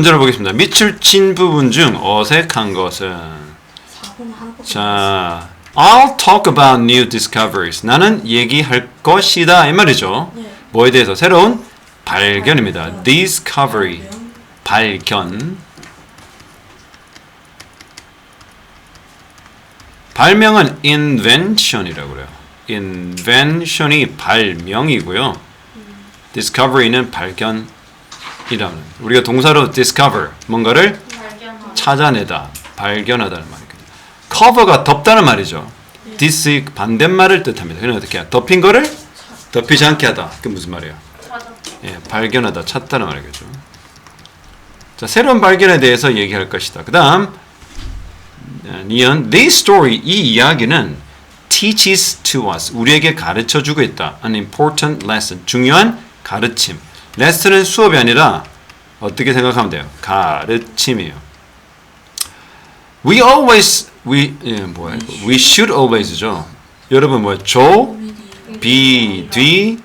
문제를 보겠습니다. 밑줄 친 부분 중 어색한 것은 4번은 하나밖에 자, I'll talk about new discoveries. 나는 얘기할 것이다 이 말이죠. 네. 뭐에 대해서 새로운 발견입니다. discovery 발견. 발명은 invention이라고 그래요. invention이 발명이고요. discovery는 발견 이라는. 우리가 동사로 discover 뭔가를. 찾아내다, 발견하다는 말이거든요. cover가 덮다는 말이죠. this 반대말을 뜻합니다. 그럼 어떻게 해요? 덮인 거를 덮이지 않게 하다. 그게 무슨 말이에요? 예, 발견하다, 찾다는 말이겠죠. 자, 새로운 발견에 대해서 얘기할 것이다. 그 다음, 니은, this story, 이 이야기는 teaches to us, 우리에게 가르쳐 주고 있다. an important lesson, 중요한 가르침. 레슨은 수업이 아니라 어떻게 생각하면 돼요? 가르침이에요. We always, we, 예, 뭐야, we should always죠. 여러분 뭐야, 조, 비, 뒤,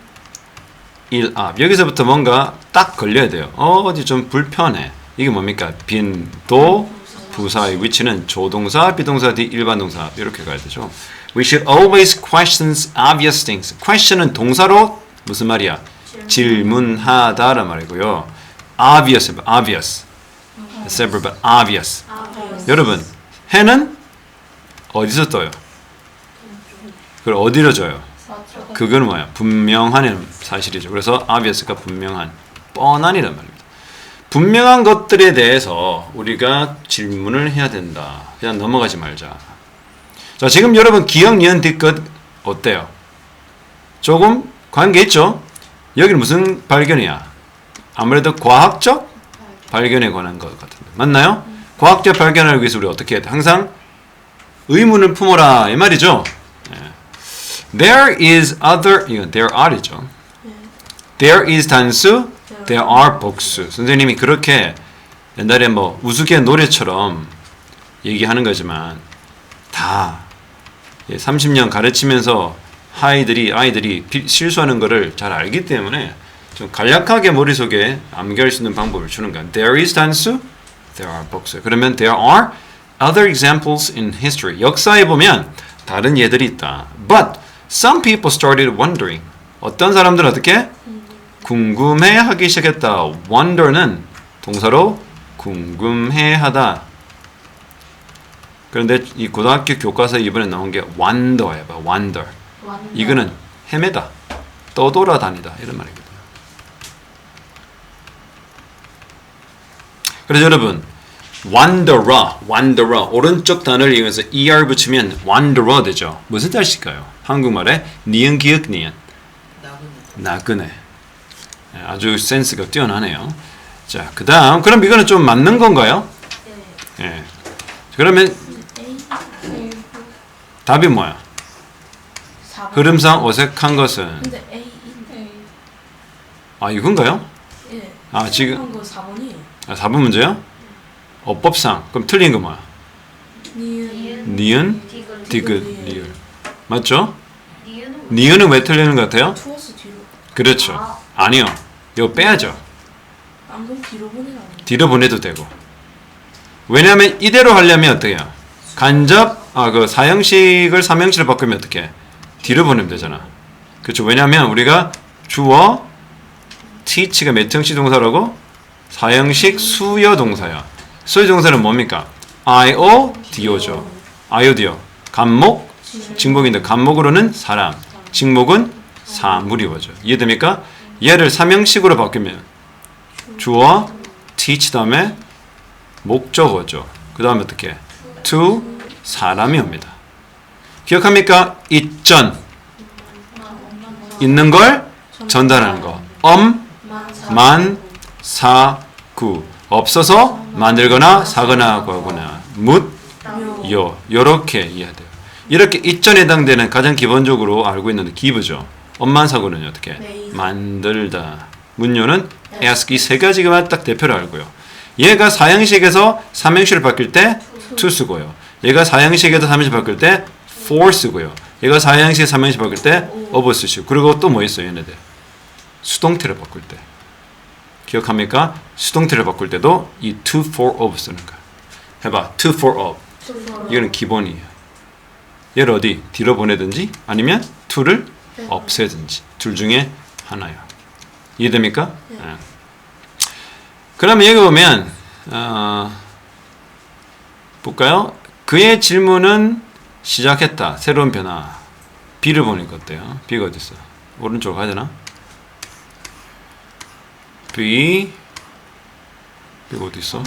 일, 앞. 여기서부터 뭔가 딱 걸려야 돼요. 어, 어디 좀 불편해. 이게 뭡니까? 빈, 도, 부사의 위치는 조동사, 비동사, 뒤, 일반 동사 이렇게 가야 되죠. We should always question obvious things. question은 동사로 무슨 말이야? 질문하다란 말이고요. obvious, obvious. several, but obvious. 여러분, 해는 어디서 떠요? 그걸 어디로? 맞죠. 그거는 뭐야? 분명한 사실이죠. 그래서 obvious가 분명한, 뻔한이란 말입니다. 분명한 것들에 대해서 우리가 질문을 해야 된다. 그냥 넘어가지 말자. 자, 지금 여러분 기억, 니은, 뒤끝 어때요? 조금 관계 있죠? 여기는 무슨 발견이야? 아무래도 과학적 발견에 관한 것 같은데. 맞나요? 과학적 발견을 위해서 우리 어떻게 해야 돼? 항상 의문을 품어라. 이 말이죠? There is other 이건 there are이죠. There is 단수, there are 복수. 선생님이 그렇게 옛날에 뭐 우스개 노래처럼 얘기하는 거지만 다 30년 가르치면서 아이들이 아이들이 비- 실수하는 거를 잘 알기 때문에 좀 간략하게 머릿속에 암기할 수 있는 방법을 주는 거야. There is 단수, there are 복수. 그러면 there are other examples in history. 역사에 보면 다른 예들이 있다. But some people started wondering. 어떤 사람들은 어떻게 궁금해하기 시작했다. Wonder는 동사로 궁금해하다. 그런데 이 고등학교 교과서에 이번에 나온 게 wonder예요. wonder. 이거는 헤매다, 떠돌아다니다 이런 말이거든요. 그래서 여러분 wanderer, wanderer 오른쪽 단어를 이용해서 er 붙이면 wanderer 되죠. 무슨 뜻일까요? 한국말에 니은 기억 니은 나그네. 예, 아주 센스가 뛰어나네요. 자, 그 다음 그럼 이거는 좀 맞는 건가요? 예. 그러면 답이 뭐야? 4번. 흐름상 어색한 것은 근데. 아 이건가요? 예. 아, 지금- 한거 4번이에요. 아, 4번 문제요? 어법상 그럼 틀린 거 뭐야? 니은. 니은, 디귿. 디귿, 리을 맞죠? 니은은 니은은 왜 틀리는 것 같아요? 투어스 뒤로. 그렇죠. 아. 아니요. 이거 빼야죠. 방금 뒤로 보내도 되고. 왜냐하면 이대로 하려면 어떻게 해요? 간접 아 그 사형식을 삼형식으로 바꾸면 어떻게? 뒤로 보내면 되잖아. 그렇죠. 왜냐하면 우리가 주어 teach가 몇 형식 동사라고? 사형식 수여 동사야. 수여 동사는 뭡니까? io dio죠. io dio. 간목 직목인데 간목으로는 사람, 직목은 사물이 오죠. 이해됩니까? 얘를 삼형식으로 바꾸면 주어 teach 다음에 목적어죠. 그 다음에 어떻게? to 사람이 옵니다. 기억합니까? 있전 있는 걸 전달하는 거. 엄, 만, 사, 구 없어서 만들거나 사거나 구하거나 묻, 요 요렇게 이해돼요. 이렇게 있전에 해당되는 가장 기본적으로 알고 있는 기부죠. 엄만 사고는 어떻게? 네. 만들다. 문요는 ask 이세 가지가 딱 대표로 알고요. 얘가 사형식에서 삼형식을 바뀔 때 to 쓰고요. 얘가 사형식에서 삼형식 바뀔 때 for 쓰고요. 얘가 사형식 삼형식 바뀔 때 쓰시고 그리고 또 뭐 있어요 얘네들 수동태를 바꿀 때 기억합니까? 수동태를 바꿀 때도 이 to for of 쓰는 거야. 해봐. to for of. 이거는 기본이에요. 얘를 어디 뒤로 보내든지 아니면 to를 없애든지 둘 중에 하나요. 이해됩니까? 예. 그러면 여기 보면 어, 볼까요? 그의 질문은 시작했다. 새로운 변화. B를 보니까 어때요? B가 어디 있어? 오른쪽으로 가야 되나? B B가 어디 있어?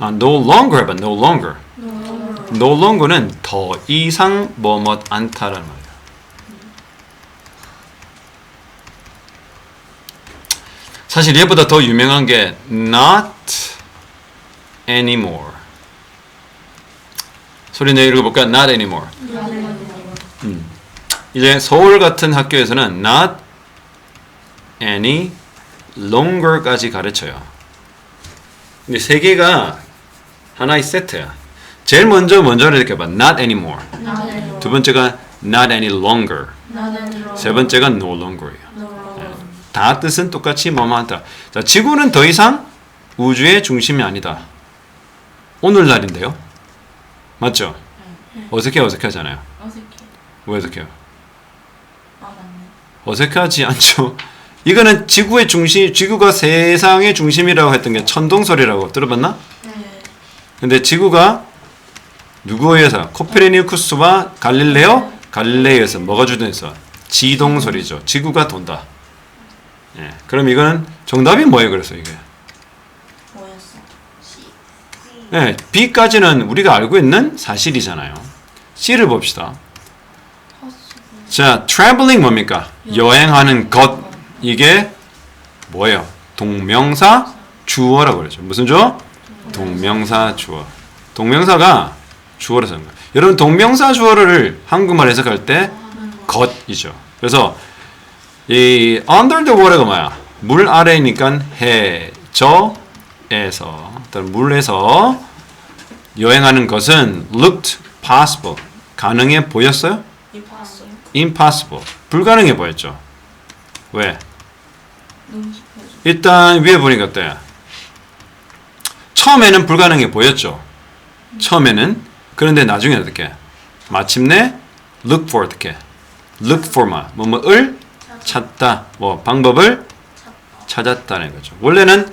아, no longer 해봐. no longer. no longer는 더 이상 뭐뭐 않다라는 말이야. 사실 얘보다 더 유명한 게 not anymore. 소리 내 읽어볼까? not anymore. 음. 이제 서울 같은 학교에서는 not any longer까지 가르쳐요. 근데 세 개가 하나의 세트야. 제일 먼저 먼저를 이렇게 봐. not anymore. 두 번째가 not any longer. 세 번째가 no longer예요. 다 뜻은 똑같이 뭐뭐하다. 자, 지구는 더 이상 우주의 중심이 아니다. 오늘날인데요. 맞죠? 어색해 어색하잖아요. 어색해. 왜 어색해요? 아 맞네. 어색하지 않죠. 이거는 지구의 중심, 지구가 세상의 중심이라고 했던 게 천동설이라고 들어봤나? 네. 근데 지구가 누구에 의해서 코페르니쿠스와 갈릴레오 갈릴레이에서 뭐가 주도해서 지동설이죠. 지구가 돈다. 예. 그럼 이거는 정답이 뭐예요? 그래서 이게. 뭐였어? 예. B까지는 우리가 알고 있는 사실이잖아요. C를 봅시다. 자, traveling 뭡니까? 여행하는 것. 이게 뭐예요? 동명사 주어라고 그러죠. 무슨 주어? 동명사 주어. 동명사가 주어로 쓰는 거예요. 여러분 동명사 주어를 한국말 해석할 때 것이죠. 그래서 이 under the water가 뭐야? 물 아래니까 해, 저에서 어떤 물에서 여행하는 것은 looked possible. 가능해 보였어요? impossible. 불가능해 보였죠. 왜? 일단 위에 보니까 어때요? 처음에는 불가능해 보였죠. 처음에는 그런데 나중에 어떻게? 마침내 look for 어떻게? look for 뭐 뭐뭐을 찾다. 뭐 방법을 찾았다는 거죠. 원래는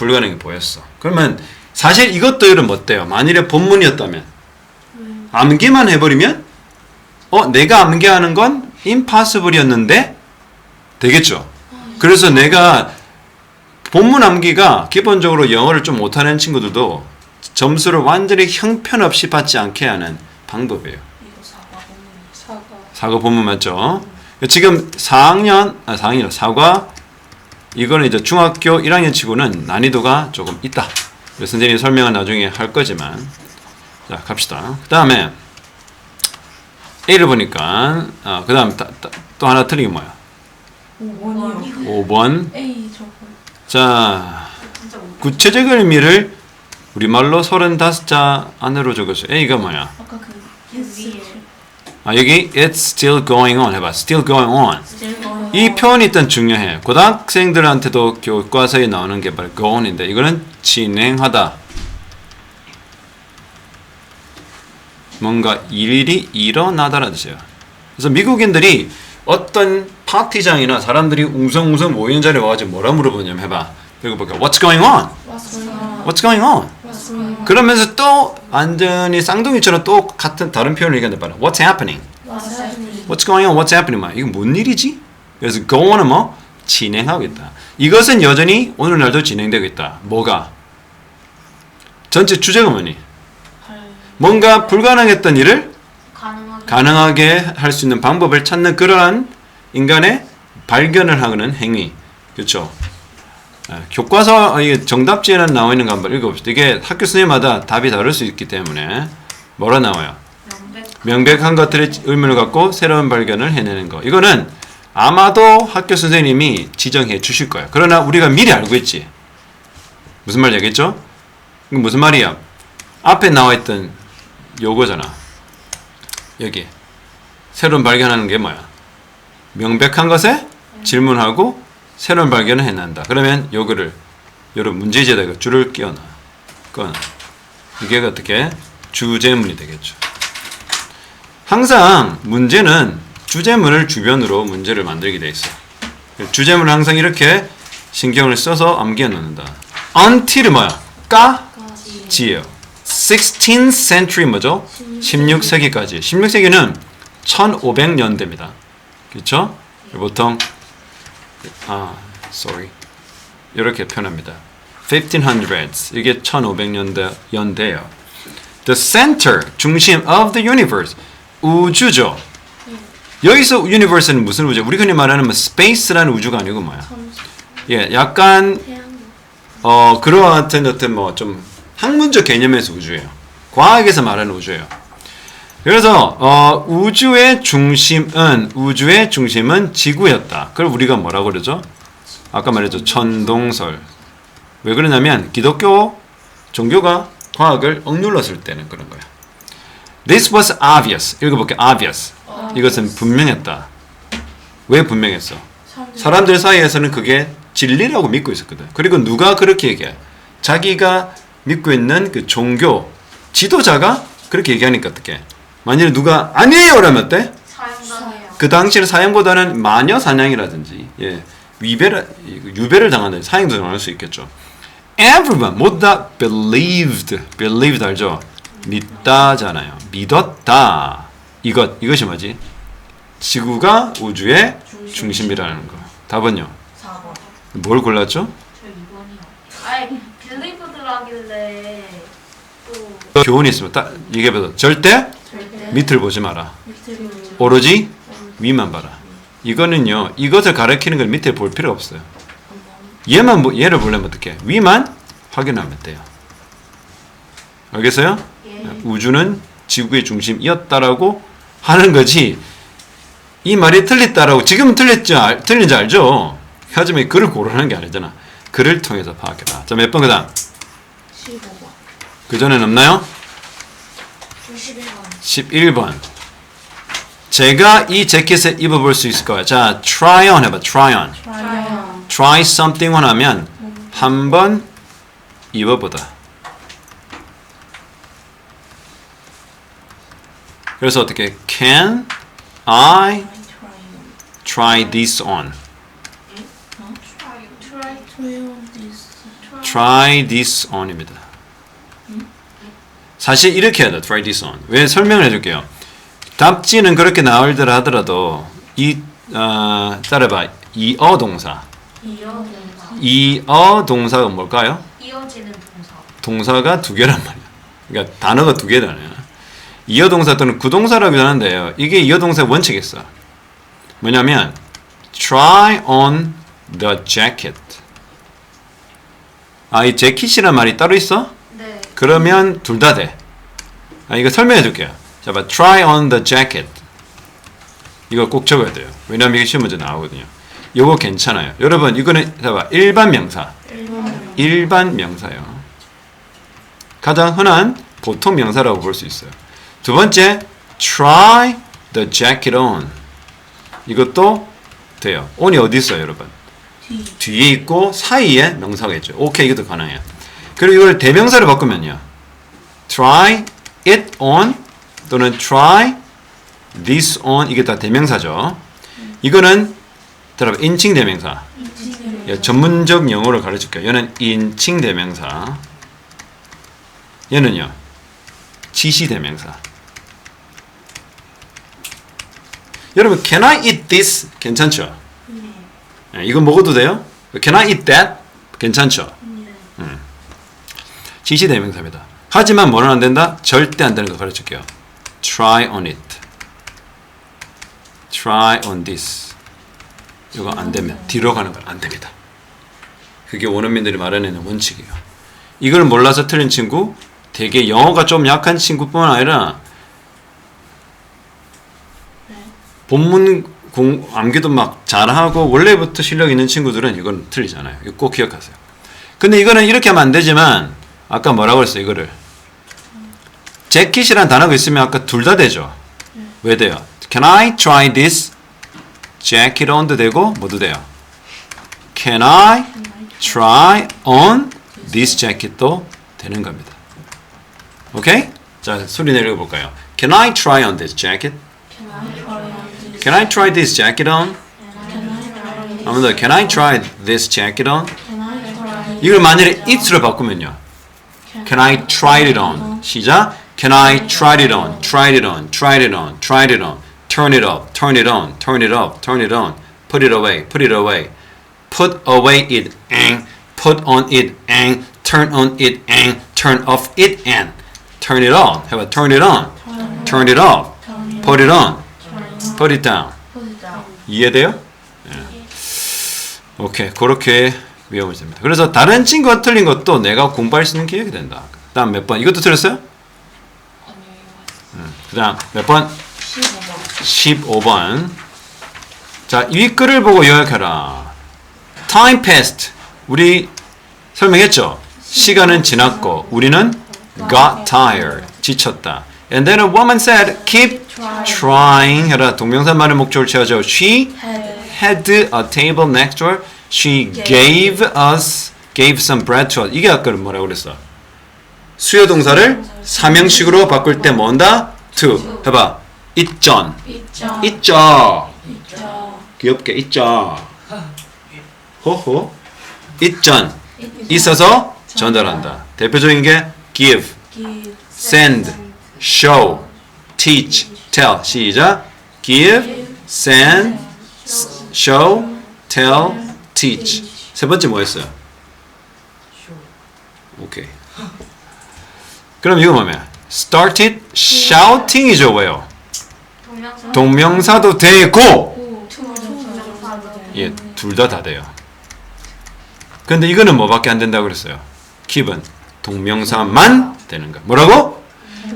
불가능해 보였어. 그러면 사실 이것도 이름 어때요? 만일에 본문이었다면 암기만 해버리면 어 내가 암기하는 건 impossible이었는데 되겠죠. 그래서 내가 본문 암기가 기본적으로 영어를 좀 못하는 친구들도 점수를 완전히 형편없이 받지 않게 하는 방법이에요. 사과 본문 맞죠? 지금 4학년, 아, 4학년, 사과, 이거는 이제 중학교 1학년 치고는 난이도가 조금 있다. 선생님이 설명은 나중에 할 거지만. 자, 갑시다. 그 다음에 A를 보니까, 아, 그 다음 또 하나 틀린 게 뭐야? 5번이요. 5번. A 저거. 자. 구체적 의미를 우리말로 35자 안으로 적었어요. A가 뭐야? 아까 그 위에. 아, 여기 it's still going on 해봐. still going on. 거. 이 표현이 일단 중요해. 고등학생들한테도 교과서에 나오는 게 바로 go on인데 이거는 진행하다. 뭔가 일이 일어나다라는 뜻이에요. 그래서 미국인들이 어떤 파티장이나 사람들이 웅성웅성 모이는 자리에 와가지고 뭐라 물어보냐면 해봐. 읽어볼까? What's going on? What's going on? 그러면서 또 완전히 쌍둥이처럼 또 같은 다른 표현을 얘기하는데 봐라. What's happening? What's going on? What's happening? 막 이거 뭔 일이지? 그래서 go on은 뭐 진행하고 있다. 이것은 여전히 오늘날도 진행되고 있다. 뭐가? 전체 주제가 뭐니? 뭔가 불가능했던 일을 가능하게. 가능하게 할 수 있는 방법을 찾는 그러한 인간의 발견을 하는 행위. 그렇죠? 아, 교과서 아, 이게 정답지에는 나와 있는 거 한번 읽어봅시다. 이게 학교 선생님마다 답이 다를 수 있기 때문에 뭐라 나와요? 명백. 명백한 것들의 의미를 갖고 새로운 발견을 해내는 거. 이거는 아마도 학교 선생님이 지정해 주실 거예요. 그러나 우리가 미리 알고 있지. 무슨 알겠죠? 이거 무슨 말이야? 앞에 나와 있던 요거잖아. 여기. 새로운 발견하는 게 뭐야? 명백한 것에 질문하고 새로운 발견을 해낸다. 그러면 요거를 여러분 문제지에다가 줄을 끼워놔. 꺼 이게 어떻게 주제문이 되겠죠. 항상 문제는 주제문을 주변으로 문제를 만들게 돼 있어. 주제문을 항상 이렇게 신경을 써서 암기해 놓는다. until이 뭐야? 까지예요. 16th century 뭐죠? 16세기까지. 16세기는 1500년대입니다. 그렇죠? 보통 아, sorry. 이렇게 표현합니다. 1500s. 이게 1500년대 연대예요. The center, 중심 of the universe. 우주죠. 여기서 universe는 무슨 우주? 우리 흔히 말하는 뭐 space라는 우주가 아니고 뭐야? 예, 약간 어 그런 같은 어떤 뭐 좀 학문적 개념에서 우주예요. 과학에서 말하는 우주예요. 그래서 어, 우주의 중심은 우주의 중심은 지구였다. 그걸 우리가 뭐라고 그러죠? 아까 말했죠 천동설. 왜 그러냐면 기독교 종교가 과학을 억눌렀을 때는 그런 거야. This was obvious. 읽어볼게. obvious. 이것은 분명했다. 왜 분명했어? 사람들 사이에서는 그게 진리라고 믿고 있었거든. 그리고 누가 그렇게 얘기해? 자기가 믿고 있는 그 종교 지도자가 그렇게 얘기하니까 어떻게? 만약에 누가 아니에요 라면 어때? 그 당시는 사형보다는 마녀 사냥이라든지 예, 위배를 유배를 당하는 사형도 당할 수 있겠죠. Everyone 모두 다 believed, believed 알죠? 믿다잖아요. 믿었다. 이것 이것이 뭐지? 지구가 우주의 중심이라는 거. 답은요? 4번. 뭘 골랐죠? 저 2번이요. 아니 빌리브드라길래 또 교훈이 있으면 딱 얘기해봐도 절대 절대 밑을 보지 마라. 오로지 위만 봐라. 이거는요. 이것을 가리키는 걸 밑에 볼 필요 없어요. 얘만 보- 얘를 보려면 어떻게? 위만 확인하면 돼요. 알겠어요? 예. 우주는 지구의 중심이었다라고 하는 거지. 이 말이 틀렸다라고 지금 틀렸지 알, 틀린지 알죠? 하지만 글을 고르는 게 아니잖아. 글을 통해서 파악해라. 자, 몇 번 그다음? 15번. 그 전엔 없나요? 11번. 11번. 제가 이 재킷을 입어볼 수 있을까요? 자, try on 해봐. try on. 과연. try something on 하면 한 번 입어보다. 그래서 어떻게 can I try this on? try this on입니다. 사실 이렇게 해야 돼. try this on. 왜 설명을 해줄게요. 답지는 그렇게 나올더라 하더라도 이 어, 따라봐 이어 동사. 이어 동사 이어 동사가 뭘까요? 이어지는 동사 동사가 두 개란 말이야. 그러니까 단어가 두 개잖아요. 이어 동사 또는 구동사라고도 하는데요. 이게 이어 동사 원칙이 있어. 뭐냐면 try on the jacket. 아, 이 재킷이란 말이 따로 있어? 네 그러면 둘 다 돼. 아, 이거 설명해 줄게요. 자, 봐. try on the jacket. 이거 꼭 적어야 돼요. 왜냐면 이게 시험 문제 나오거든요. 요거 괜찮아요. 여러분, 이거는 봐봐. 일반 명사. 일반 명사요. 가장 흔한 보통 명사라고 볼 수 있어요. 두 번째, try the jacket on. 이것도 돼요. on이 어디 있어요, 여러분? 뒤. 뒤에 있고 사이에 명사가 있죠. 오케이, 이것도 가능해요. 그리고 이걸 대명사로 바꾸면요. try it on 또는 try this on 이게 다 대명사죠. 이거는 여러분 인칭 대명사. 예, 전문적 용어를 가르칠게요. 얘는 인칭 대명사. 얘는요. 지시 대명사. 여러분, can I eat this? 괜찮죠? 예, 이거 먹어도 돼요? Can I eat that? 괜찮죠? 음. 지시 대명사입니다. 하지만 뭐는 안 된다? 절대 안 되는 거 가르칠게요. Try on it. Try on this. 이거 안 되면 뒤로 가는 건 안 됩니다. 그게 원어민들이 말해내는 원칙이에요. 이걸 몰라서 틀린 친구, 되게 영어가 좀 약한 친구뿐만 아니라 본문 공, 암기도 막 잘하고 원래부터 실력 있는 친구들은 이건 틀리잖아요. 이거 꼭 기억하세요. 근데 이거는 이렇게 하면 안 되지만 아까 뭐라고 했어요? 이거를 재킷이란 단어가 있으면 아까 둘 다 되죠. 왜 돼요? Can I try this jacket on도 되고 뭐도 돼요? Can I try on this jacket도 되는 겁니다. 오케이? 자, 소리 내려 볼까요? Can I try on this jacket? Can I try on? Can I try this jacket on? Can I try? 한번 더. Can I try this jacket on? Can I try? 이걸 만약에 it로 바꾸면요. Can I try it on? 시작. Can I try it on? Try it on. Try it on. Try it on. Turn it up. Turn it on. Turn it up. Turn it on. Put it away. Put it away. Put away it and put on it and turn on it and turn off it and turn it on. 해봐. Turn it on. Turn it off. Put it on. Put it down. 이해돼요? 예. 오케이 그렇게 외우면 됩니다. 그래서 다른 친구가 틀린 것도 내가 공부할 수 있는 기회가 된다. 그다음 몇 번? 이것도 틀렸어요? 음, 그다음 몇 번? 15번. 15번. 자, 위 글을 보고 요약해라. Time passed. 우리 설명했죠? 시간은 지났고 우리는 got tired. 지쳤다. And then a woman said, keep trying. 해라. 동명사만의 목적을 취하죠. She Had a table next door. She gave us, gave some bread to us. 이게 아까 뭐라고 그랬어? 수요 동사를 사명식으로 바꿀 때 뭔다? to. 해봐. 있전. 있죠. 귀엽게 있죠. 호호. 있전. 있어서 전달한다. 대표적인 게 Give. send, show, teach, tell. 시작. give, send, show, tell, teach. 세 번째 뭐였어요? 오케이. 그럼 이거 뭐냐? started shouting이죠? 동명사. 동명사도 되고 오. 동명사도. 예, 둘 다 다 돼요. 근데 이거는 뭐밖에 안 된다고 그랬어요? 킵은 동명사만 되는 거. 뭐라고?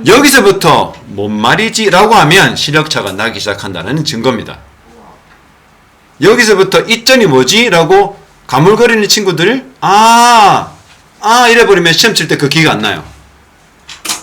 여기서부터 뭔 말이지라고 하면 시력차가 나기 시작한다는 증거입니다. 여기서부터 이점이 뭐지라고 가물거리는 친구들 아, 아 이래버리면 시험 칠 때 그 기가 안 나요.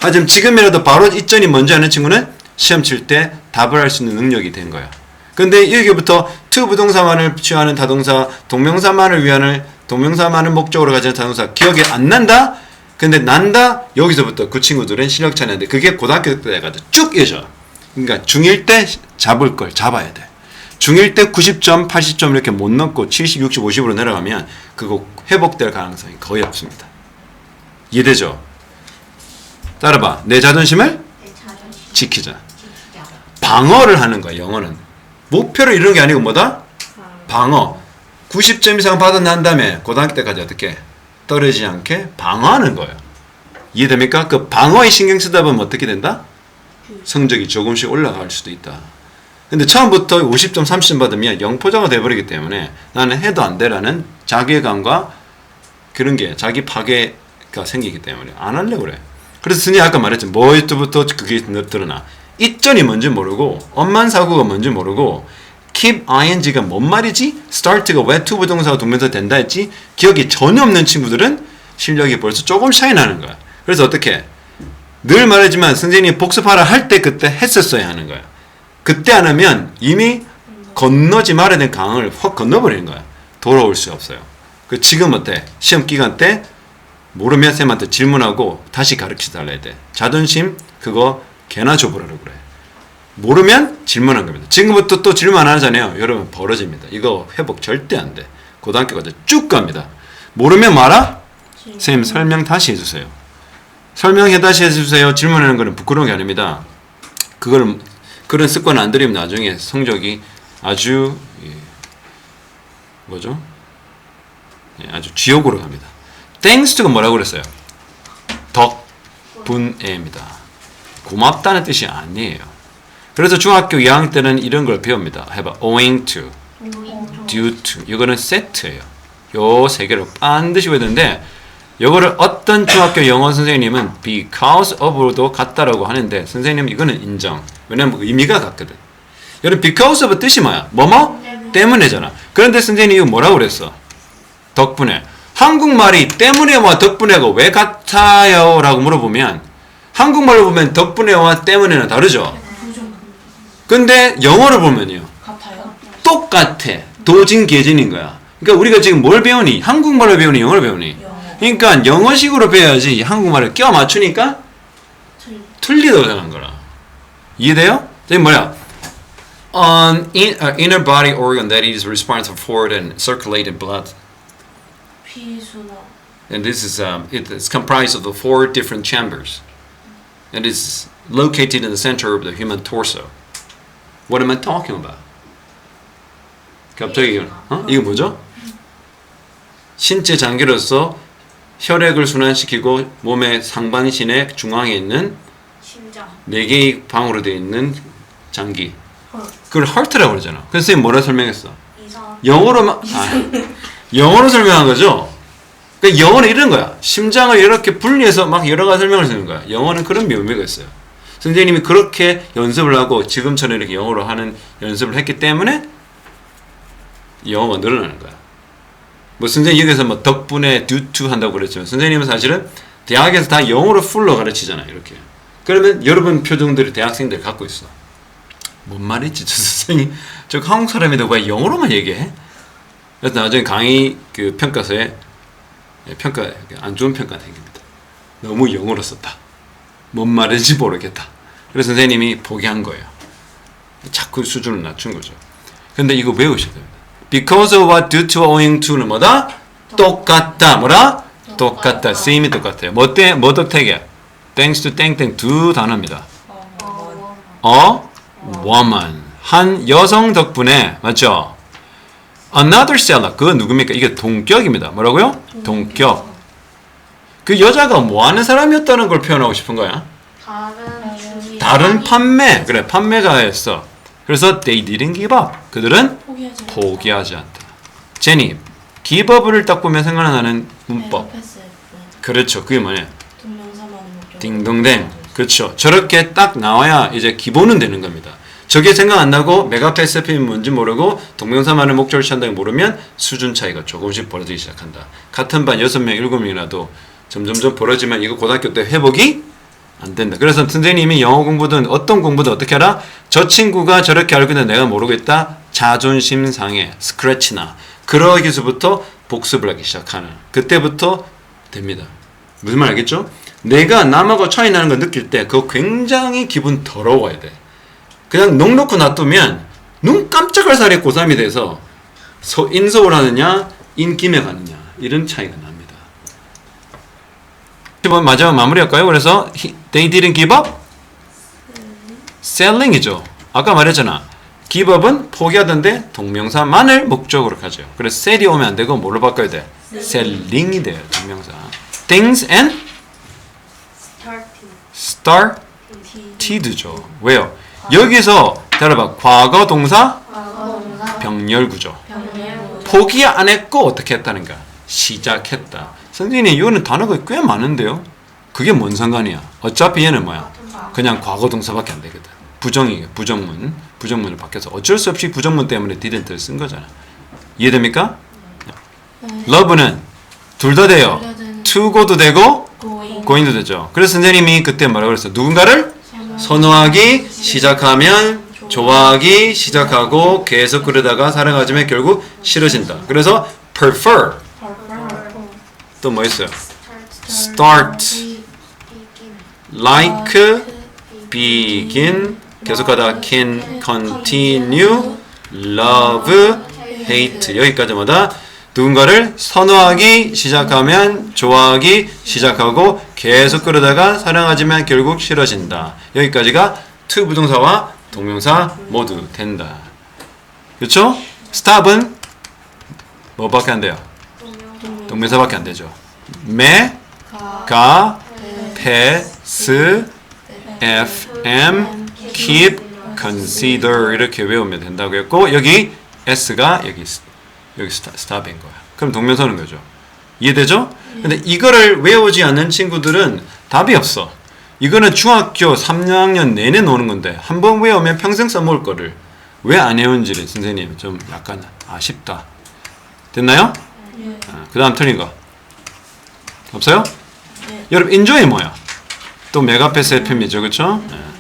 하지만 지금이라도 바로 이점이 뭔지 아는 친구는 시험 칠 때 답을 할 수 있는 능력이 된 거야. 근데 여기부터 to 부동사만을 취하는 다동사, 동명사만을 위하는 동명사만을 목적으로 가진 다동사 기억이 안 난다? 근데 난다? 여기서부터 그 친구들은 실력 차는데 그게 고등학교 때 가지고 쭉 이어져. 그러니까 중1 때 잡을 걸 잡아야 돼. 중1 때 90점, 80점 이렇게 못 넘고 70, 60, 50으로 내려가면 그거 회복될 가능성이 거의 없습니다. 이해되죠? 따라봐. 내 자존심을 지키자. 방어를 하는 거야, 영어는. 목표를 이루는 게 아니고 뭐다? 방어. 90점 이상 받아난 다음에 고등학교 때까지 어떻게 떨어지지 않게 방어하는 거예요. 이해됩니까? 그 방어에 신경 쓰다 보면 어떻게 된다? 성적이 조금씩 올라갈 수도 있다. 근데 처음부터 50점, 30점 받으면 영포자가 돼버리기 때문에 나는 해도 안 돼라는 자괴감과 그런 게 자기 파괴가 생기기 때문에 안 하려고 그래. 그래서 스니 아까 말했죠. 뭐부터 그게 드러나. 이전이 뭔지 모르고 엄만 사고가 뭔지 모르고 keep ing가 뭔 말이지? start가 왜 to 부동사가 동명사 된다 했지? 기억이 전혀 없는 친구들은 실력이 벌써 조금 차이 나는 거야. 그래서 어떻게? 늘 말하지만 선생님이 복습하라 할 때 그때 했었어야 하는 거야. 그때 안 하면 이미 건너지 말아야 될 강을 확 건너버리는 거야. 돌아올 수 없어요. 그 지금 어때? 시험 기간 때 모르면 쌤한테 질문하고 다시 가르쳐 달라야 돼. 자존심 그거 개나 줘보라고 그래. 모르면 질문한 겁니다. 지금부터 또 질문 안 하잖아요. 여러분 벌어집니다. 이거 회복 절대 안 돼. 고등학교까지 쭉 갑니다. 모르면 말아? 선생님 설명 다시 해주세요. 설명해 다시 해주세요. 질문하는 거는 부끄러운 게 아닙니다. 그걸 그런 습관 안 들이면 나중에 성적이 아주 예, 뭐죠? 예, 아주 지옥으로 갑니다. 땡스가 뭐라고 그랬어요? 덕분에입니다. 고맙다는 뜻이 아니에요. 그래서 중학교 2학년 때는 이런 걸 배웁니다. 해봐. owing to, due to. 이거는 세트예요. 요 세 개를 반드시 외워야 되는데 이거를 어떤 중학교 영어 선생님은 because of도 같다라고 하는데 선생님 이거는 인정. 왜냐면 의미가 같거든. 여러분 because of 뜻이 뭐야? 뭐뭐? 때문에잖아. 그런데 선생님이 이거 뭐라고 그랬어? 덕분에. 한국말이 때문에와 덕분에가 왜 같아요? 라고 물어보면 한국말로 보면 덕분에와 때문에는 다르죠. 근데 영어를 보면요. 같아요. 똑같아. 도진 계진인 거야. 그러니까 우리가 지금 뭘 배우니? 한국말을 배우니 영어를 배우니? 그러니까 영어식으로 배워야지 한국말을 껴 맞추니까 틀. 틀리다고 생각한 거라. 이해돼요? 이게 뭐야? An in, uh, inner body organ that is responsible for the circulated blood. 피순환. And this is um, it is comprised of the four different chambers. And is located in the center of the human torso. What am I talking about? 갑자기 어? 이거 뭐죠? 신체 장기로서 혈액을 순환시키고 몸의 상반신의 중앙에 있는. 네 개의 방으로 되어 있는 장기. 헐. 그걸 heart라고 그러잖아. 그래서 선생님 뭐라 설명했어? 영어로만 아, 영어로 설명한 거죠. 그러니까 영어는 이런 거야. 심장을 이렇게 분리해서 막 여러 가지 설명을 쓰는 거야. 영어는 그런 묘미가 있어요. 선생님이 그렇게 연습을 하고 지금처럼 이렇게 영어로 하는 연습을 했기 때문에 영어가 늘어나는 거야. 뭐 선생님 여기서 뭐 덕분에 due to 한다고 그랬지만 선생님은 사실은 대학에서 다 영어로 풀로 가르치잖아요. 이렇게. 그러면 여러분 표정들이 대학생들 갖고 있어. 뭔 말이지 저 선생님 저 한국 사람인데 왜 영어로만 얘기해? 그래서 나중에 강의 그 평가서에 예, 평가 안 좋은 평가 생깁니다. 너무 영어로 썼다. 뭔 말인지 모르겠다. 그래서 선생님이 포기한 거예요. 자꾸 수준을 낮춘 거죠. 근데 이거 외우셔야 됩니다. Because of what, due to, owing to는 뭐다? 똑같다. 뭐라? 똑같다. 쓰임이 똑같아요. 뭐 때, 뭐 덕택이야? Thanks to 땡땡 두 단어입니다. 어. 어 woman 한 여성 덕분에 맞죠? Another seller 그 누굽니까? 이게 동격입니다. 뭐라고요? 동격. 그 여자가 뭐 하는 사람이었다는 걸 표현하고 싶은 거야. 다른 판매 그래 판매가였어. 그래서 they didn't give up. 그들은 포기하지. 포기하지 않다. 제니 give up을 딱 보면 생각나는 문법. 패스 F. 그렇죠. 그게 뭐냐? 동명사만 목적. 딩동댕. 그렇죠. 저렇게 딱 나와야 이제 기본은 되는 겁니다. 저게 생각 안 나고 메가패스 FM이 뭔지 모르고 동명사만의 목적을 취한다고 모르면 수준 차이가 조금씩 벌어지기 시작한다. 같은 반 6명, 7명이라도 점점점 벌어지면 이거 고등학교 때 회복이 안 된다. 그래서 선생님이 영어 공부든 어떤 공부든 어떻게 하라? 저 친구가 저렇게 알고 있는데 내가 모르고 있다? 자존심 상해, 스크래치나 그러기서부터 복습을 하기 시작하는 그때부터 됩니다. 무슨 말 알겠죠? 내가 남하고 차이 나는 걸 느낄 때 그거 굉장히 기분 더러워야 돼. 그냥 넋 놓고 놔두면 눈 깜짝할 사이에 고3이 돼서 서, 인서울 하느냐 인김에 가느냐 이런 차이가. 10번 마지막 마무리할까요? 그래서 he- they didn't give up? selling이죠. 아까 말했잖아. give up은 포기하던데 동명사만을 목적으로 가죠. 그래서 sell이 오면 안 되고 뭘로 바꿔야 돼? selling이 돼요. 동명사. things and started죠. 왜요? 여기서 들어봐. 과거 동사. 병렬 구조. 포기 안 했고 어떻게 했다는가? 시작했다. 선생님 이거는 단어가 꽤 많은데요. 그게 뭔 상관이야? 어차피 얘는 뭐야? 그냥 과거 동사밖에 안 되거든. 부정이 부정문 부정문을 바뀌어서 어쩔 수 없이 부정문 때문에 didn't를 쓴 거잖아. 이해됩니까? love는 둘 다 돼요. to go도 되고 going. going도 되죠. 그래서 선생님이 그때 뭐라고 그랬어? 누군가를 선호. 선호하기 시작하면 좋아하기 시작하고 계속 그러다가 사랑하지만 결국 싫어진다. 그래서 Prefer. 또 뭐 있어요? start like begin 계속하다 can continue love hate 여기까지마다 누군가를 선호하기 시작하면 좋아하기 시작하고 계속 그러다가 사랑하지만 결국 싫어진다. 여기까지가 to 부동사와 동명사 모두 된다. 그렇죠? stop은 뭐밖에 안 돼요? 동명. 동명사밖에 안 되죠. 매, 가. 가, 패, 스, FM, keep, consider 이렇게 외우면 된다고 했고 여기 s가 여기 스- 여기 stop인 거야. 그럼 동명사는 거죠. 이해되죠? 근데 이거를 외우지 않는 친구들은 답이 없어. 이거는 중학교 3학년 내내 노는 건데 한 번 외우면 평생 써먹을 거를 왜 안 외운지를 선생님 좀 약간 아쉽다. 됐나요? 예. 그 다음 틀린 거 없어요? 네. 여러분 인조이 뭐야? 또 메가패스 FM이죠 그쵸? 예.